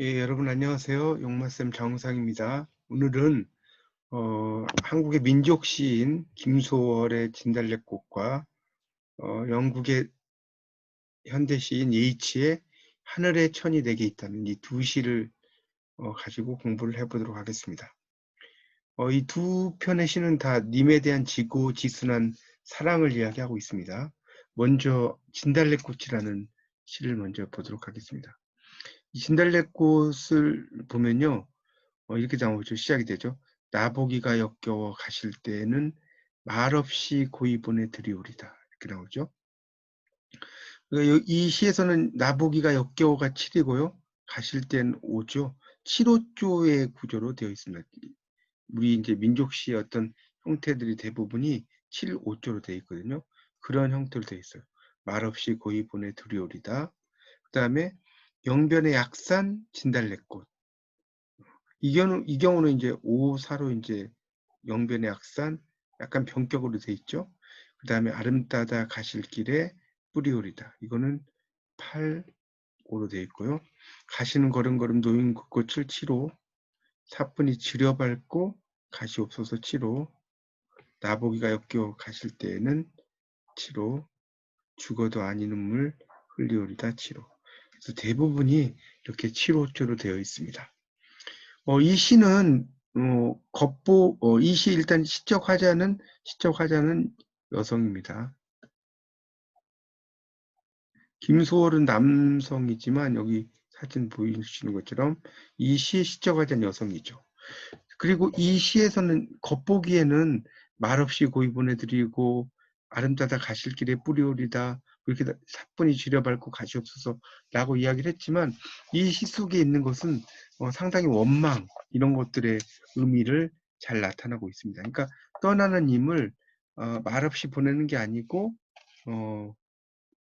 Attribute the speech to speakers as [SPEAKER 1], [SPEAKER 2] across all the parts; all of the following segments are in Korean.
[SPEAKER 1] 예, 여러분 안녕하세요. 용마쌤 정상입니다. 오늘은 어, 한국의 민족 시인 김소월의 진달래꽃과 어, 영국의 현대 시인 예이치의 하늘의 천이 내게 있다는 이 두 시를 어, 가지고 공부를 해보도록 하겠습니다. 어, 이 두 편의 시는 다 님에 대한 지고 지순한 사랑을 이야기하고 있습니다. 먼저 진달래꽃이라는 시를 먼저 보도록 하겠습니다. 진달래꽃을 보면요. 어, 이렇게 나오죠. 시작이 되죠. 나보기가 역겨워 가실 때는 말없이 고이 보내드리오리다. 이렇게 나오죠. 그러니까 이 시에서는 나보기가 역겨워가 7이고요. 가실 땐 5죠. 7호조의 구조로 되어 있습니다. 우리 이제 민족시의 어떤 형태들이 대부분이 7, 5조로 되어 있거든요. 그런 형태로 되어 있어요. 말없이 고이 보내드리오리다. 그 다음에 영변의 약산 진달래꽃. 이, 경우, 이 경우는 이제 5, 4로 이제 영변의 약산 약간 변격으로 돼 있죠. 그 다음에 아름다다 가실 길에 뿌리오리다. 이거는 8, 5로 돼 있고요. 가시는 걸음걸음 노인 꽃을 7호, 사뿐히 지려밟고 가시 없어서 7호, 나보기가 역겨 가실 때에는 7호, 죽어도 아니 눈물 흘리오리다 7호. 그래서 대부분이 이렇게 7호조로 되어 있습니다. 어, 이 시는 어, 겉보 어, 이시 일단 시적 화자는 시적 화자는 여성입니다. 김소월은 남성이지만 여기 사진 보이시는 것처럼 이 시의 시적 화자는 여성이죠. 그리고 이 시에서는 겉보기에는 말없이 고이 보내드리고 아름다다 가실 길에 뿌리오리다 이렇게 사뿐히 지려밟고 가시옵소서라고 이야기를 했지만 이 시 속에 있는 것은 어, 상당히 원망 이런 것들의 의미를 잘 나타나고 있습니다. 그러니까 떠나는 힘을 어, 말없이 보내는 게 아니고 어,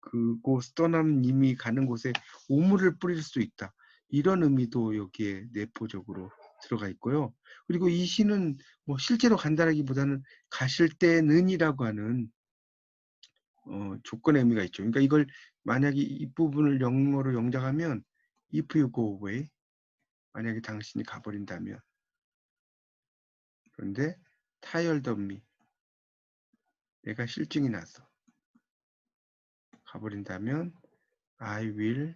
[SPEAKER 1] 그곳 떠나는 님이 가는 곳에 우물을 뿌릴 수 있다. 이런 의미도 여기에 내포적으로 들어가 있고요. 그리고 이 시는 뭐 실제로 간다라기보다는 가실 때는이라고 하는 어, 조건의 의미가 있죠. 그러니까 이걸 만약에 이 부분을 영어로 영작하면 if you go away 만약에 당신이 가버린다면 그런데 tired of me 내가 실증이 나서 가버린다면 I will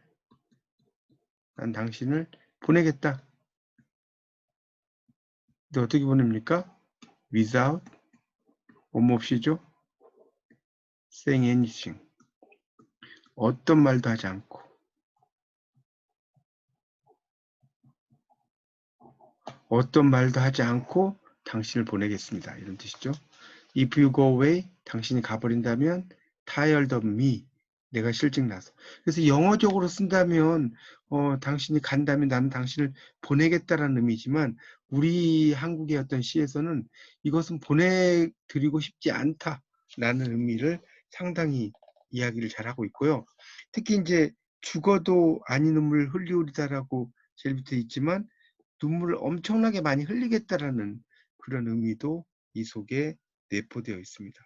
[SPEAKER 1] 난 당신을 보내겠다. 근데 어떻게 보냅니까? without 옴 없이죠? Saying anything. 어떤 말도 하지 않고 어떤 말도 하지 않고 당신을 보내겠습니다. 이런 뜻이죠. If you go away, 당신이 가버린다면 tired of me, 내가 실증나서. 그래서 영어적으로 쓴다면 어, 당신이 간다면 나는 당신을 보내겠다라는 의미지만 우리 한국의 어떤 시에서는 이것은 보내드리고 싶지 않다라는 의미를 상당히 이야기를 잘하고 있고요. 특히 이제 죽어도 아니 눈물 흘리오리다라고 제일 밑에 있지만 눈물을 엄청나게 많이 흘리겠다라는 그런 의미도 이 속에 내포되어 있습니다.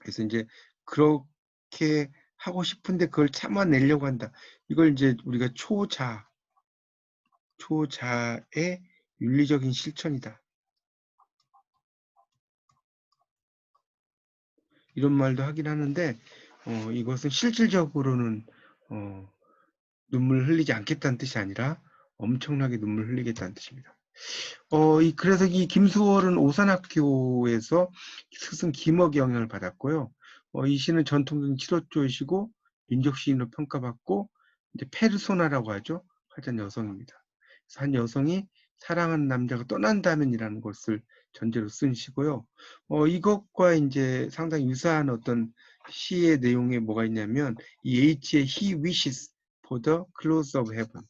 [SPEAKER 1] 그래서 이제 그렇게 하고 싶은데 그걸 참아내려고 한다. 이걸 이제 우리가 초자, 초자의 윤리적인 실천이다. 이런 말도 하긴 하는데 어, 이것은 실질적으로는 어, 눈물 흘리지 않겠다는 뜻이 아니라 엄청나게 눈물 흘리겠다는 뜻입니다. 어, 이, 그래서 이 김수월은 오산학교에서 스승 김억의 영향을 받았고요. 어, 이 시는 전통적인 7호조이시고 민족시인으로 평가받고 이제 페르소나라고 하죠. 화자 여성입니다. 한 여성이 사랑하는 남자가 떠난다면이라는 것을 전제로 쓴 시고요. 어, 이것과 이제 상당히 유사한 어떤 시의 내용에 뭐가 있냐면 이 H의 He wishes for the close of heaven.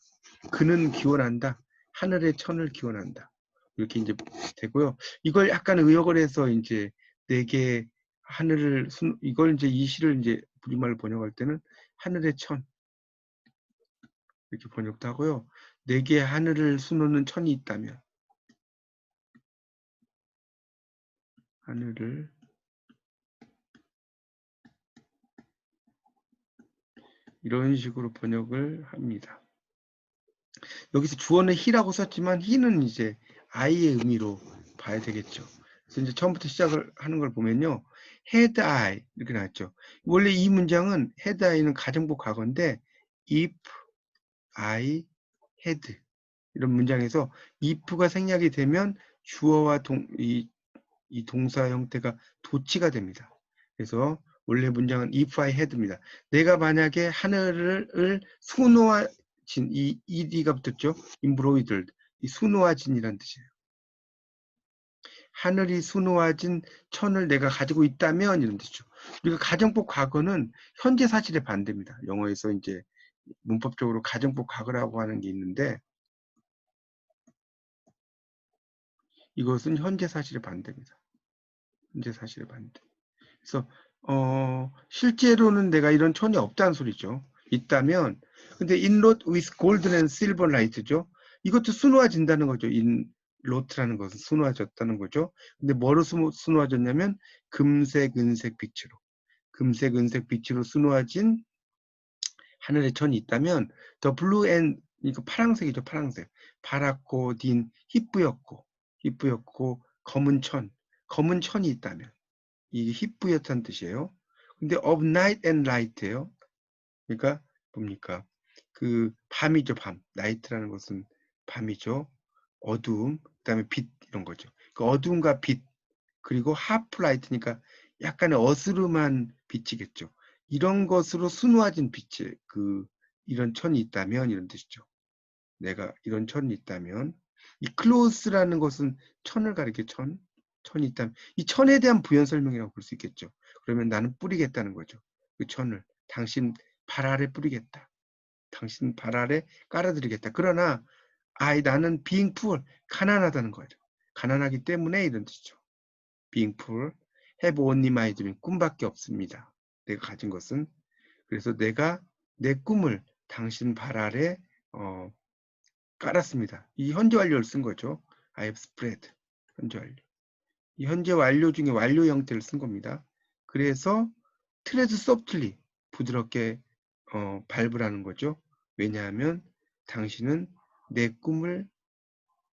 [SPEAKER 1] 그는 기원한다. 하늘의 천을 기원한다. 이렇게 이제 되고요. 이걸 약간 의역을 해서 이제 내게 하늘을 순, 이걸 이제 이 시를 이제 우리말로 번역할 때는 하늘의 천 이렇게 번역도 하고요. 내게 하늘을 수놓는 천이 있다면 하늘을 이런 식으로 번역을 합니다. 여기서 주어는 he라고 썼지만 he는 이제 I의 의미로 봐야 되겠죠. 그래서 이제 처음부터 시작을 하는 걸 보면요. had I 이렇게 나왔죠. 원래 이 문장은 had I는 가정복 과거인데 if I had 이런 문장에서 if가 생략이 되면 주어와 동, 이, 이 동사 형태가 도치가 됩니다. 그래서 원래 문장은 if I had입니다. 내가 만약에 하늘을 수놓아진 이 ed가 붙었죠. embroidered 이 수놓아진이란 뜻이에요. 하늘이 수놓아진 천을 내가 가지고 있다면 이런 뜻이죠. 우리가 가정법 과거는 현재 사실의 반대입니다. 영어에서 이제 문법적으로 가정법 과거라고 하는 게 있는데 이것은 현재 사실의 반대입니다. 현재 사실의 반대. 그래서 어, 실제로는 내가 이런 천이 없다는 소리죠. 있다면 근데 inroad with golden and silver light죠. 이것도 수놓아진다는 거죠. 로트라는 것은 수놓아졌다는 거죠. 근데 뭐로 수놓아졌냐면 금색, 은색 빛으로. 금색, 은색 빛으로 수놓아진 하늘의 천이 있다면 더 블루 앤 이거 파랑색이죠. 파랑색. 파랗고 딘 희뿌였고 희뿌였고 검은 천. 검은 천이 있다면 이게 희뿌였다는 뜻이에요. 근데 of night and light예요. 그러니까 뭡니까? 그 밤이죠, 밤. night라는 것은 밤이죠. 어두움, 그다음에 빛 이런 거죠. 그 어두움과 빛 그리고 하프 라이트니까 약간의 어스름한 빛이겠죠. 이런 것으로 순화진 빛의 그 이런 천이 있다면 이런 뜻이죠. 내가 이런 천이 있다면 이 클로스라는 것은 천을 가리켜 천 천이 있다면 이 천에 대한 부연 설명이라고 볼 수 있겠죠. 그러면 나는 뿌리겠다는 거죠. 그 천을 당신 발 아래 뿌리겠다. 당신 발 아래 깔아드리겠다. 그러나 아이 나는 being poor 가난하다는 거죠. 가난하기 때문에 이런 뜻이죠. being poor have only my dream 꿈밖에 없습니다. 내가 가진 것은 그래서 내가 내 꿈을 당신 발 아래 어, 깔았습니다. 이 현재 완료를 쓴 거죠. I have spread 현재 완료. 이 현재 완료 중에 완료 형태를 쓴 겁니다. 그래서 트레드 소프트리 부드럽게 어, 밟으라는 거죠. 왜냐하면 당신은 내 꿈을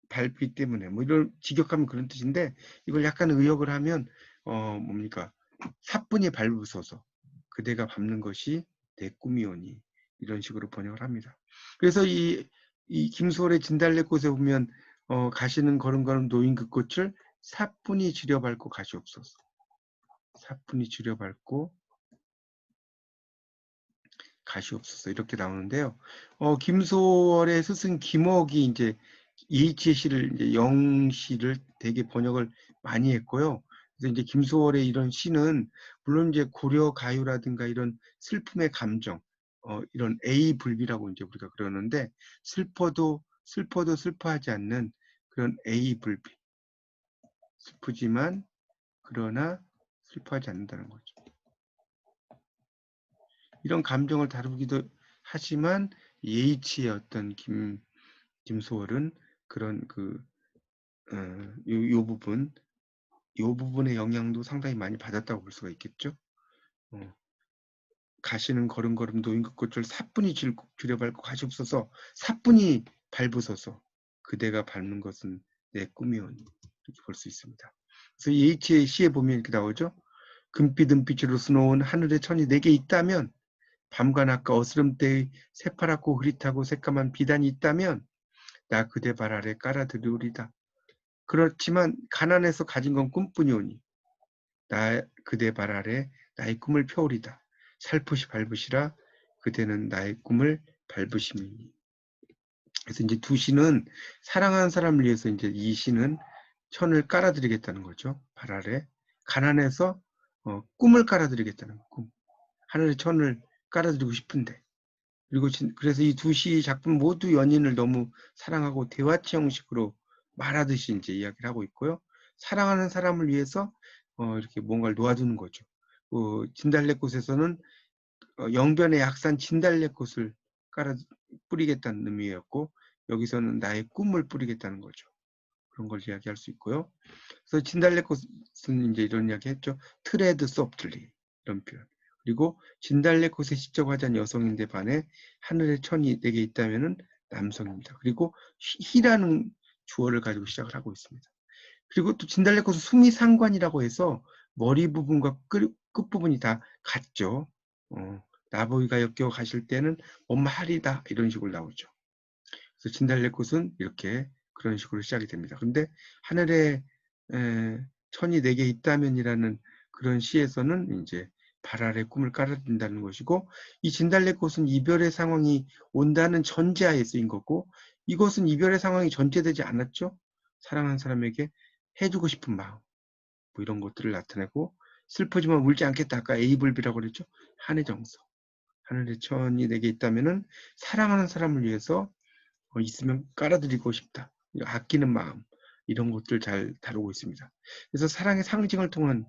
[SPEAKER 1] 밟기 때문에 뭐 이런 직역하면 그런 뜻인데 이걸 약간 의역을 하면 어 뭡니까 사뿐히 밟으소서 그대가 밟는 것이 내 꿈이오니 이런 식으로 번역을 합니다. 그래서 이, 이 김소월의 진달래꽃에 보면 어, 가시는 걸음걸음 노인 그 꽃을 사뿐히 지려밟고 가시옵소서. 사뿐히 지려밟고 가시옵소서 이렇게 나오는데요. 어, 김소월의 스승 김옥이 이제 이치 시를 이제 영시를 되게 번역을 많이 했고요. 그래서 이제 김소월의 이런 시는 물론 이제 고려 가요라든가 이런 슬픔의 감정, 어, 이런 A 불비라고 이제 우리가 그러는데 슬퍼도 슬퍼도 슬퍼하지 않는 그런 A 불비. 슬프지만 그러나 슬퍼하지 않는다는 거죠. 이런 감정을 다루기도 하지만 예이치의 어떤 김 김소월은 그런 그 어, 요, 요 부분 요 부분의 영향도 상당히 많이 받았다고 볼 수가 있겠죠. 어, 가시는 걸음걸음 노인급꽃을 사뿐히 줄여 밟고 가시옵소서 사뿐히 밟으소서 그대가 밟는 것은 내 꿈이오니 이렇게 볼 수 있습니다. 그래서 예이치의 시에 보면 이렇게 나오죠. 금빛 은빛으로 수놓은 하늘의 천이 내게 있다면 밤과 낮과 어스름때의 새파랗고 흐릿하고 새까만 비단이 있다면 나 그대 발 아래 깔아드리우리다. 그렇지만 가난해서 가진 건 꿈뿐이오니 나 그대 발 아래 나의 꿈을 펴오리다. 살포시 밟으시라 그대는 나의 꿈을 밟으심이니. 그래서 이제 두 시는 사랑하는 사람을 위해서 이제 이 시는 천을 깔아드리겠다는 거죠. 발 아래 가난해서 어, 꿈을 깔아드리겠다는 거, 꿈. 하늘의 천을 깔아드리고 싶은데 그리고 진, 그래서 이 두 시 작품 모두 연인을 너무 사랑하고 대화치 형식으로 말하듯이 이제 이야기를 하고 있고요. 사랑하는 사람을 위해서 어, 이렇게 뭔가를 놓아두는 거죠. 어, 진달래꽃에서는 어, 영변의 약산 진달래꽃을 깔아 뿌리겠다는 의미였고 여기서는 나의 꿈을 뿌리겠다는 거죠. 그런 걸 이야기할 수 있고요. 그래서 진달래꽃은 이제 이런 이야기 했죠. 트레드 소프트리 이런 표현. 그리고 진달래꽃에 시적 화자한 여성인데 반해 하늘의 천이 내게 있다면은 남성입니다. 그리고 희- 희라는 주어를 가지고 시작을 하고 있습니다. 그리고 또 진달래꽃은 수미상관이라고 해서 머리 부분과 끝, 끝부분이 다 같죠. 어, 나보기가 엮여 가실 때는 엄마 할이다 이런 식으로 나오죠. 그래서 진달래꽃은 이렇게 그런 식으로 시작이 됩니다. 근데 하늘에 에, 천이 네개 있다면이라는 그런 시에서는 이제 발 아래 꿈을 깔아준다는 것이고 이 진달래꽃은 이별의 상황이 온다는 전제하에 쓰인 거고 이것은 이별의 상황이 전제되지 않았죠. 사랑하는 사람에게 해주고 싶은 마음 뭐 이런 것들을 나타내고 슬프지만 울지 않겠다 아까 에이블비라고 그랬죠. 한의 정서 하늘의 천이 내게 있다면은 사랑하는 사람을 위해서 어, 있으면 깔아드리고 싶다. 아끼는 마음 이런 것들 잘 다루고 있습니다. 그래서 사랑의 상징을 통한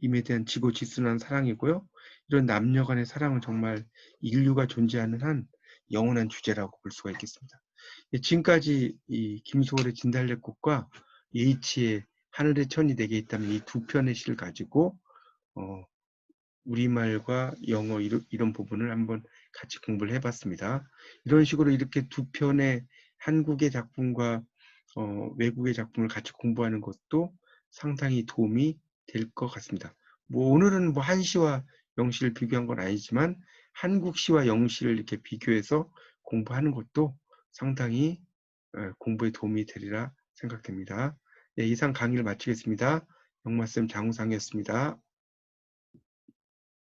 [SPEAKER 1] 임에 대한 지고 지순한 사랑이고요. 이런 남녀 간의 사랑은 정말 인류가 존재하는 한 영원한 주제라고 볼 수가 있겠습니다. 예, 지금까지 이 김소월의 진달래꽃과 예이치의 하늘의 천이 내게 있다는 이두 편의 시를 가지고 어, 우리말과 영어 이런, 이런 부분을 한번 같이 공부를 해봤습니다. 이런 식으로 이렇게 두 편의 한국의 작품과 어, 외국의 작품을 같이 공부하는 것도 상당히 도움이 될 것 같습니다. 뭐 오늘은 뭐 한시와 영시를 비교한 건 아니지만 한국시와 영시를 이렇게 비교해서 공부하는 것도 상당히 어, 공부에 도움이 되리라 생각됩니다. 네, 이상 강의를 마치겠습니다. 영마쌤 장우상이었습니다.